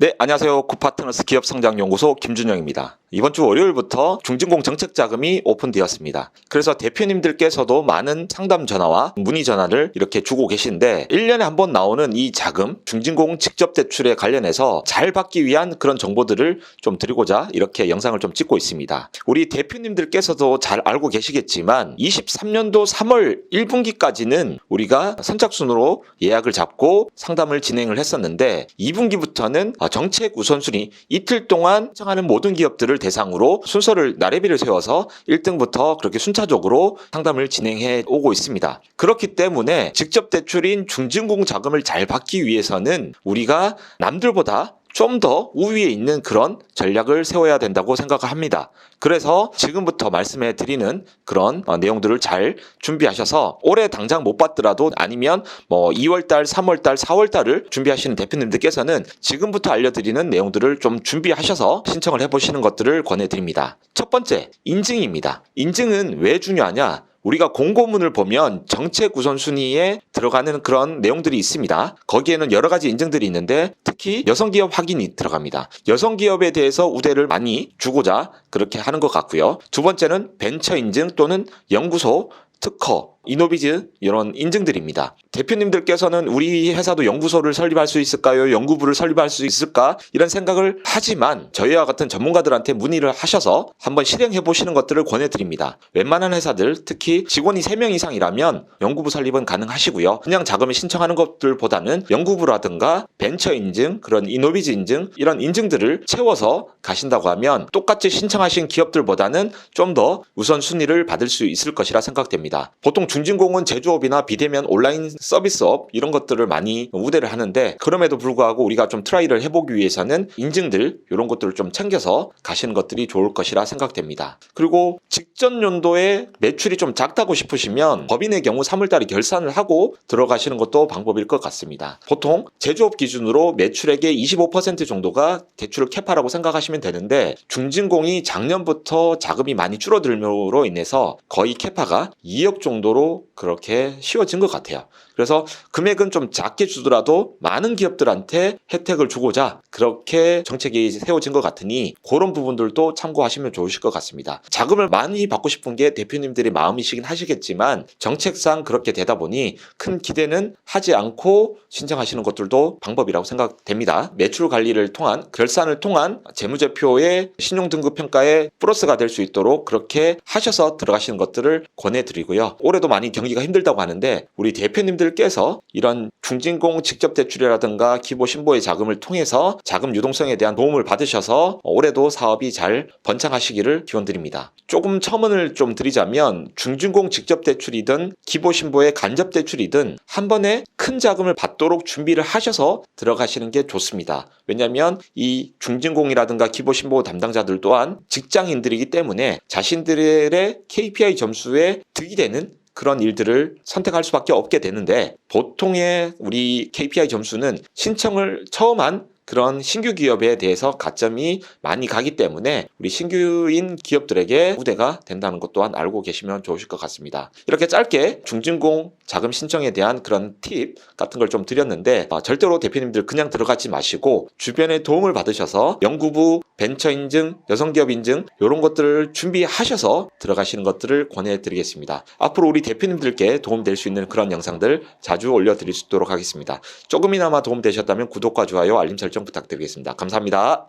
네, 안녕하세요. 구파트너스 기업성장연구소 김준영입니다. 이번 주 월요일부터 중진공 정책 자금이 오픈되었습니다. 그래서 대표님들께서도 많은 상담 전화와 문의 전화를 이렇게 주고 계신데 1년에 한 번 나오는 이 자금, 중진공 직접 대출에 관련해서 잘 받기 위한 그런 정보들을 좀 드리고자 이렇게 영상을 좀 찍고 있습니다. 우리 대표님들께서도 잘 알고 계시겠지만 23년도 3월 1분기까지는 우리가 선착순으로 예약을 잡고 상담을 진행을 했었는데 2분기부터는 정책 우선순위 이틀 동안 신청하는 모든 기업들을 대상으로 순서를 나래비를 세워서 1등부터 그렇게 순차적으로 상담을 진행해 오고 있습니다. 그렇기 때문에 직접 대출인 중진공 자금을 잘 받기 위해서는 우리가 남들보다 좀 더 우위에 있는 그런 전략을 세워야 된다고 생각합니다. 그래서 지금부터 말씀해 드리는 그런 어, 내용들을 잘 준비하셔서 올해 당장 못 받더라도 아니면 뭐 2월달, 3월달, 4월달을 준비하시는 대표님들께서는 지금부터 알려드리는 내용들을 좀 준비하셔서 신청을 해보시는 것들을 권해드립니다. 첫 번째, 인증입니다. 인증은 왜 중요하냐? 우리가 공고문을 보면 정책 우선 순위에 들어가는 그런 내용들이 있습니다. 거기에는 여러 가지 인증들이 있는데 특히 여성 기업 확인이 들어갑니다. 여성 기업에 대해서 우대를 많이 주고자 그렇게 하는 것 같고요. 두 번째는 벤처 인증 또는 연구소 특허, 이노비즈 이런 인증들입니다. 대표님들께서는 우리 회사도 연구소를 설립할 수 있을까요? 연구부를 설립할 수 있을까? 이런 생각을 하지만 저희와 같은 전문가들한테 문의를 하셔서 한번 실행해 보시는 것들을 권해드립니다. 웬만한 회사들 특히 직원이 3명 이상이라면 연구부 설립은 가능하시고요. 그냥 자금을 신청하는 것들보다는 연구부라든가 벤처 인증, 그런 이노비즈 인증 이런 인증들을 채워서 가신다고 하면 똑같이 신청하신 기업들보다는 좀 더 우선 순위를 받을 수 있을 것이라 생각됩니다. 보통 중 진공은 제조업이나 비대면 온라인 서비스업 이런 것들을 많이 우대를 하는데 그럼에도 불구하고 우리가 좀 트라이를 해보기 위해서는 인증들 이런 것들을 좀 챙겨서 가시는 것들이 좋을 것이라 생각됩니다. 그리고 직전 연도에 매출이 좀 작다고 싶으시면 법인의 경우 3월달에 결산을 하고 들어가시는 것도 방법일 것 같습니다. 보통 제조업 기준으로 매출액의 25% 정도가 대출을 캐파라고 생각하시면 되는데 중진공이 작년부터 자금이 많이 줄어들므로 인해서 거의 캐파가 2억 정도로 그렇게 쉬워진 것 같아요. 그래서 금액은 좀 작게 주더라도 많은 기업들한테 혜택을 주고자 그렇게 정책이 세워진 것 같으니 그런 부분들도 참고하시면 좋으실 것 같습니다. 자금을 많이 받고 싶은 게 대표님들의 마음이시긴 하시겠지만 정책상 그렇게 되다 보니 큰 기대는 하지 않고 신청하시는 것들도 방법이라고 생각됩니다. 매출 관리를 통한 결산을 통한 재무제표의 신용등급 평가에 플러스가 될 수 있도록 그렇게 하셔서 들어가시는 것들을 권해드리고요. 올해도 많이 경기가 힘들다고 하는데 우리 대표님들께서 이런 중진공 직접 대출이라든가 기보 신보의 자금을 통해서 자금 유동성에 대한 도움을 받으셔서 올해도 사업이 잘 번창하시기를 기원드립니다. 조금 첨언을 좀 드리자면 중진공 직접 대출이든 기보 신보의 간접 대출이든 한 번에 큰 자금을 받도록 준비를 하셔서 들어가시는 게 좋습니다. 왜냐하면 이 중진공이라든가 기보 신보 담당자들 또한 직장인들이기 때문에 자신들의 KPI 점수에 득이 되는 그런 일들을 선택할 수밖에 없게 되는데 보통의 우리 KPI 점수는 신청을 처음 한 그런 신규 기업에 대해서 가점이 많이 가기 때문에 우리 신규인 기업들에게 우대가 된다는 것 또한 알고 계시면 좋으실 것 같습니다. 이렇게 짧게 중진공 자금 신청에 대한 그런 팁 같은 걸 좀 드렸는데 아, 절대로 대표님들 그냥 들어가지 마시고 주변의 도움을 받으셔서 연구부 벤처 인증, 여성 기업 인증 이런 것들을 준비하셔서 들어가시는 것들을 권해드리겠습니다. 앞으로 우리 대표님들께 도움될 수 있는 그런 영상들 자주 올려드릴 수 있도록 하겠습니다. 조금이나마 도움되셨다면 구독과 좋아요, 알림 설정 부탁드리겠습니다. 감사합니다.